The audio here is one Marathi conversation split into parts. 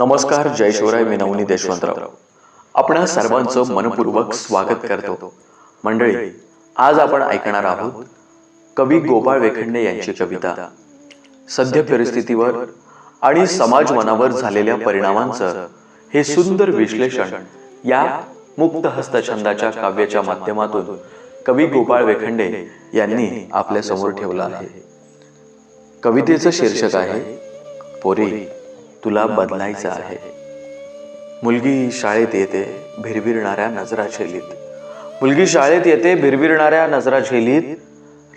नमस्कार जय शिवराय मी नवनीत यशवंतराव. आपणा सर्वांचं मनपूर्वक स्वागत करतो. मंडळी आज आपण ऐकणार आहोत कवी गोपाळ वेखंडे यांची कविता. सध्या परिस्थितीवर आणि समाज मनावर झालेल्या परिणामांचं हे सुंदर विश्लेषण या मुक्त हस्तछंदाच्या काव्याच्या माध्यमातून कवी गोपाळ वेखंडे यांनी आपल्यासमोर ठेवलं आहे. कवितेचं शीर्षक आहे पोरी. तुला बदलायचं आहे. मुलगी शाळेत येते भिरभिरणाऱ्या नजरा झेलीत मुलगी शाळेत येते भिरभिरणाऱ्या नजरा झेलीत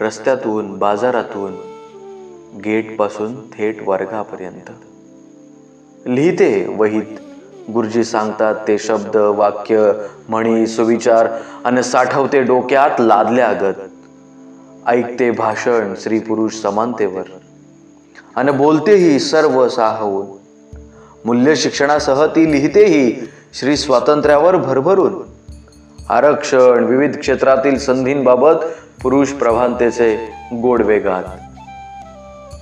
रस्त्यातून बाजारातून गेटपासून थेट वर्गापर्यंत. लिहिते वहीत गुरुजी सांगतात ते शब्द वाक्य म्हणी सुविचार आणि साठवते डोक्यात लादल्या अगत ऐकते भाषण स्त्री पुरुष समानतेवर. आणि बोलतेही सर्व साहून मूल्य शिक्षणासह ती लिहितेही श्री स्वातंत्र्यावर भरभरून. आरक्षण विविध क्षेत्रातील संधींबाबत पुरुष प्रभांतेचे गोड वेगात.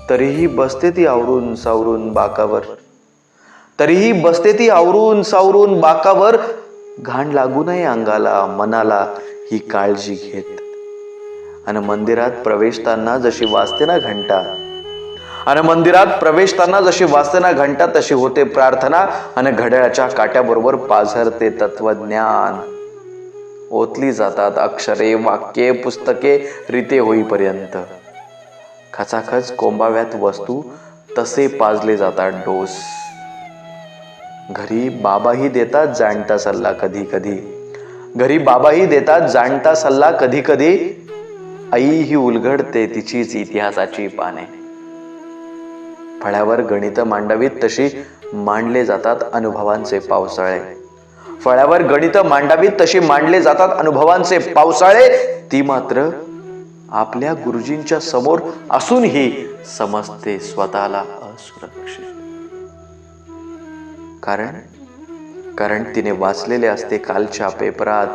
तरीही बसते ती आवरून सावरून बाकावर. तरीही बसते ती आवरून सावरून बाकावर. घाण लागू नये अंगाला मनाला ही काळजी घेत. आणि मंदिरात प्रवेशताना जशी वाजते ना घंटा आणि मंदिरात प्रवेशताना जशी वासना ना घंटा तशी होते प्रार्थना आणि घड्याळाच्या काट्याबरोबर पाझरते तत्वज्ञान. ओतली जातात अक्षरे वाक्ये पुस्तके रीते होईपर्यंत. खचाखच कोंबाव्यात वस्तू तसे पाजले जातात डोस. घरी बाबाही देतात जाणता सल्ला कधी कधी. घरी बाबाही देतात जाणता सल्ला कधी कधी. आई ही उलगडते तिचीच इतिहासाची पाने. फळ्यावर गणित मांडावीत तशी मांडले जातात अनुभवांचे पावसाळे. फळ्यावर गणित मांडावीत तशी मांडले जातात अनुभवांचे पावसाळे. ती मात्र आपल्या गुरुजींच्या समोर असूनही समजते स्वतःला असुरक्षित. कारण कारण तिने वाचलेले असते कालच्या पेपरात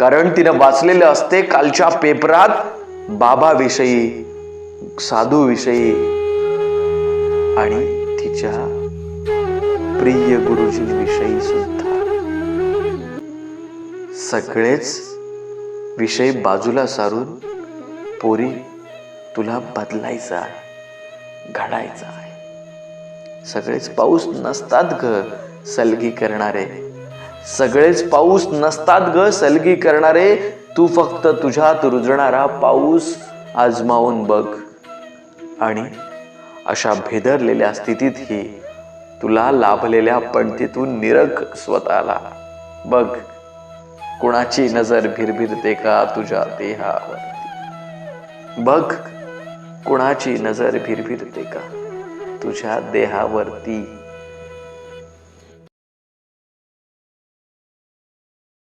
कारण तिने वाचलेले असते कालच्या पेपरात बाबाविषयी साधूविषयी आणि तिच्या प्रिय गुरुजींविषयी सुद्धा. सगळेच विषय बाजूला सारून पोरी तुला बदलायचं आहे घडायचं आहे. सगळेच पाऊस नसतात ग सलगी करणारे. सगळेच पाऊस नसतात ग सलगी करणारे. तू फक्त तुझ्यात रुजणारा पाऊस आजमावून बघ. आणि अशा भेदरलेल्या स्थितीतही तुला लाभलेल्या पणतीतून निरख स्वतःला. बघ कुणाची नजर भिरभिरते का तुझ्या देहावरती? बघ कुणाची नजर भिरभिरते का तुझ्या देहावरती?